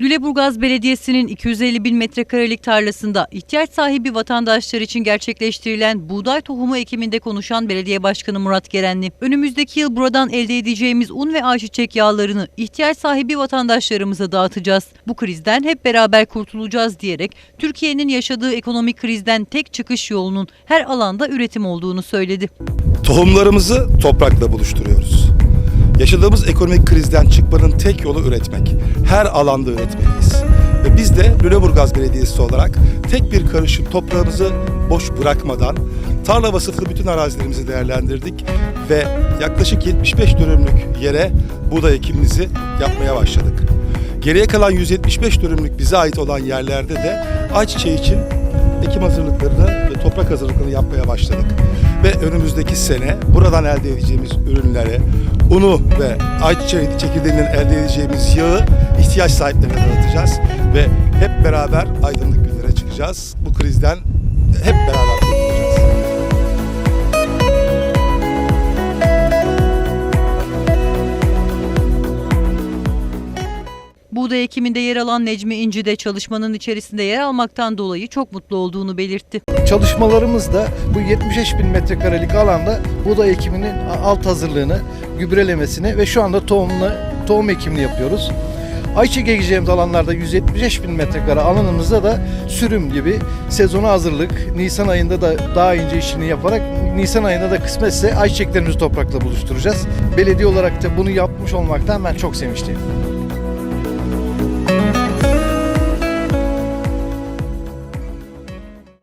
Lüleburgaz Belediyesi'nin 250 bin metrekarelik tarlasında ihtiyaç sahibi vatandaşlar için gerçekleştirilen buğday tohumu ekiminde konuşan Belediye Başkanı Murat Gerenli, önümüzdeki yıl buradan elde edeceğimiz un ve ayçiçek yağlarını ihtiyaç sahibi vatandaşlarımıza dağıtacağız. Bu krizden hep beraber kurtulacağız diyerek Türkiye'nin yaşadığı ekonomik krizden tek çıkış yolunun her alanda üretim olduğunu söyledi. Tohumlarımızı toprakla buluşturuyoruz. Yaşadığımız ekonomik krizden çıkmanın tek yolu üretmek. Her alanda üretmeliyiz. Ve biz de Lüleburgaz Belediyesi olarak tek bir karışım toprağımızı boş bırakmadan tarla vasıflı bütün arazilerimizi değerlendirdik ve yaklaşık 75 dönümlük yere buğday ekimimizi yapmaya başladık. Geriye kalan 175 dönümlük bize ait olan yerlerde de ayçiçeği için ekim hazırlıklarını ve toprak hazırlıklarını yapmaya başladık. Ve önümüzdeki sene buradan elde edeceğimiz ürünleri, unu ve ayçiçeği çekirdeğinden elde edeceğimiz yağı ihtiyaç sahiplerine dağıtacağız. Ve hep beraber aydınlık günlere çıkacağız. Bu krizden hep beraber Buğday ekiminde yer alan Necmi İnci de çalışmanın içerisinde yer almaktan dolayı çok mutlu olduğunu belirtti. Çalışmalarımızda bu 75 bin metrekarelik alanda buğday ekiminin alt hazırlığını, gübrelemesini ve şu anda tohumlu, tohum ekimini yapıyoruz. Ayçiçek ekeceğimiz alanlarda 175 bin metrekare alanımızda da sürüm gibi sezona hazırlık, Nisan ayında da daha ince işini yaparak Nisan ayında da kısmetse ayçiçeklerimizi toprakla buluşturacağız. Belediye olarak da bunu yapmış olmaktan ben çok sevinçliyim.